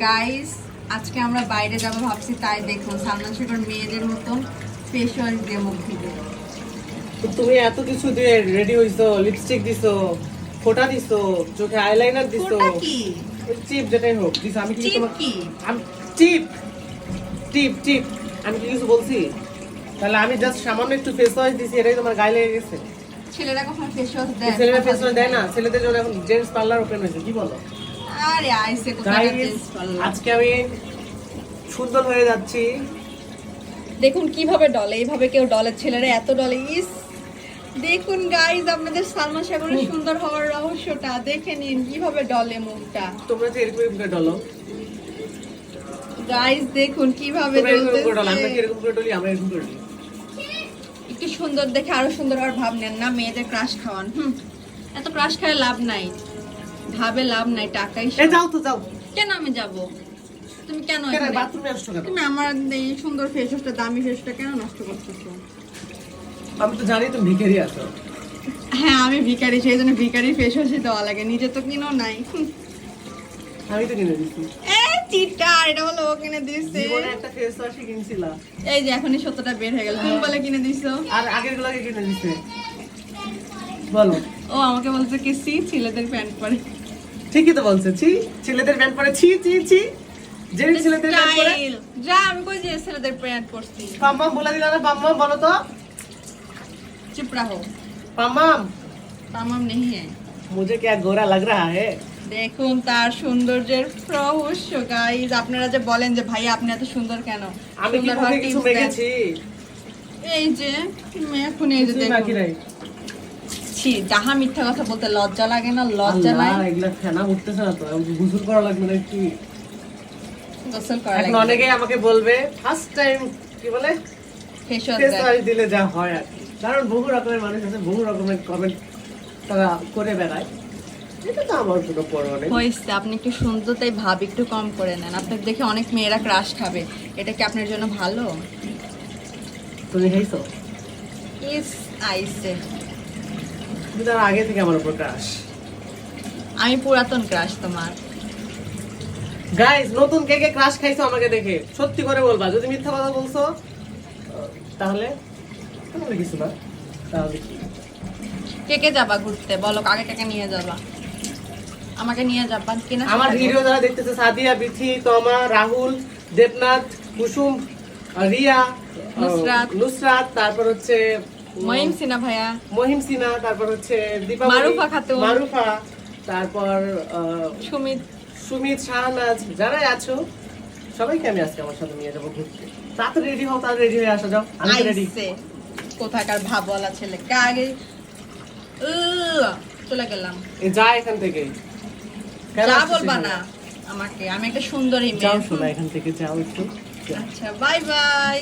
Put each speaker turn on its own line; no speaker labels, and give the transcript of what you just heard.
Guys আজকে আমরা বাইরে যাব ভাবছি তাই দেখুন সালমান শেখর মেয়েদের মতন ফেস ওয়াশ দিয়ে মুখ দিবে
তো তুমি এত কিছু দিয়ে রেডি হইছো লিপস্টিক দিছো ফোঁটা দিছো চোখে আইলাইনার দিছো।
কোনটা কি?
যেটাই হোক দিছো আমি কি তোমার
কি?
আমি টিপ টিপ টিপ আমি কি কিছু বলছি? তাহলে আমি জাস্ট সামান্য একটু ফেস ওয়াশ দিছি এটাই তোমার গায়ে লেগে গেছে।
ছেলেরা কখন ফেস ওয়াশ দেয়
ছেলেরা ফেস ওয়াশ দেয় না ছেলেদের জন্য এখন জেন্টস পার্লার ওপেন হয়েছে কি বলো?
আরে আইসে কোথায়
আজকে আমি সুন্দর হয়ে যাচ্ছি।
দেখুন কীভাবে ডলে এইভাবে কেউ ডলে ছেলেরা এত ডলে ইস। দেখুন গাইজ আপনাদের সালমান শেখরের সুন্দর হওয়ার রহস্যটা দেখে নিন কীভাবে ডলে মুখটা।
তোমরা যে এরকম করে ডলো।
গাইজ দেখুন কীভাবে একটু সুন্দর দেখে আরও সুন্দর হওয়ার ভাব নেন না মেয়েদের ক্রাশ খাওয়ান হুম। এত ক্রাশ খায় লাভ নাই। ভাবে লাভ নাই টাকাই সব।
যাও তো যাও।
কেন আমি যাব? তুমি কেন?
বাথরুমে আসছো কেন?
তুমি আমার এই সুন্দর ফেসটা দামি ফেসটা কেন নষ্ট করতেছো?
আমি তো জানি তুমি ভিখারি আছো।
হ্যাঁ আমি ভিখারি সেই জন্য ভিখারি ফেস ওয়াশই দেওয়া লাগে। নিজে তো কিনো নাই।
আমি তো কিনে দিচ্ছি
এ চিটার এটা হলো ও কিনে দিছে।
জীবনে একটা ফেস কিনছিলাম
এই যে এখনই সত্যটা বের হয়ে গেল। তুমি বলে কিনে দিছো?
আর আগের গুলাকে কিনে দিছে। বলো।
ও আমাকে বলছে কি সি ছেলেদের প্যান্ট পরে।
ঠিকই তো বলছে ছি ছেলেদের প্যান্ট পরে ছি ছি ছি। যে ছেলেদের প্যান্ট পরে
যা আমি কই যে ছেলেদের প্যান্ট পরছি।
পাম্মা বলে দিলা না পাম্মা বলো তো।
চুপ রাখো।
পাম্মাম
পাম্মাম নেই হ্যায়
মুঝে কি গোরা লাগ রাহা হে।
দেখুন তার সৌন্দর্যের রহস্য গাইজ আপনারা যে বলেন যে ভাই আপনি এত সুন্দর কেন?
আমি কি কিছু মেখেছি
এই যে এখন এই যে দেখুন। ছি যাহা মিথ্যা কথা বলতে লজ্জা লাগে না লজ্জা নাই।
এগুলা ফেনা উঠতেছে না তো গোসল করা লাগবে না কি?
গোসল করা
এখন অনেকেই আমাকে বলবে ফার্স্ট টাইম কি বলে?
ফেস
ফেস ওয়াশ দিলে যা হয় আর। কারণ বহু রকমের মানুষ আছে বহু রকমের কমেন্ট তারা করে বেড়ায়।
হয়েছে আপনি একটু সুন্দর তাই ভাব একটু কম করে নেন। আপনার দেখে অনেক মেয়েরা ক্রাশ খাবে। এটা কি আপনার জন্য ভালো?
তুমি হেইছো
ইস আইসে
তুমি তার আগে থেকে আমার উপর ক্রাশ
আমি পুরাতন ক্রাশ তোমার।
গাইস নতুন কে কে ক্রাশ খাইছো আমাকে দেখে। সত্যি করে বলবা যদি মিথ্যা কথা বলছো তাহলে তাহলে কিছু না তাহলে কি?
কে কে যাবা ঘুরতে? বলো কাকে কাকে নিয়ে যাবা? আমাকে নিয়ে যাবা কিনা
আমার ভিডিও। যারা দেখতেছে সাদিয়া বিথি তমা রাহুল দেবনাথ কুসুম রিয়া
নুসরাত।
নুসরাত তারপর হচ্ছে
মহিম সিনা ভাইয়া।
মহিম সিনা তারপর হচ্ছে দীপা
মারুফা খাতুন।
মারুফা তারপর
সুমিত।
সুমিত শাহনাজ যারাই আছো সবাইকে আমি আজকে আমার সাথে নিয়ে যাব ঘুরতে। তাড়াতাড়ি রেডি হও তাড়াতাড়ি রেডি হয়ে আসা যাও। আমি রেডি
কোথাকার ভাবওয়ালা ছেলে? কাগে চলে গেলাম।
যা এখান থেকে।
যা বলবা না আমাকে। আমি একটা সুন্দরী
যাও শোনা এখান থেকে যাও একটু।
আচ্ছা বাই বাই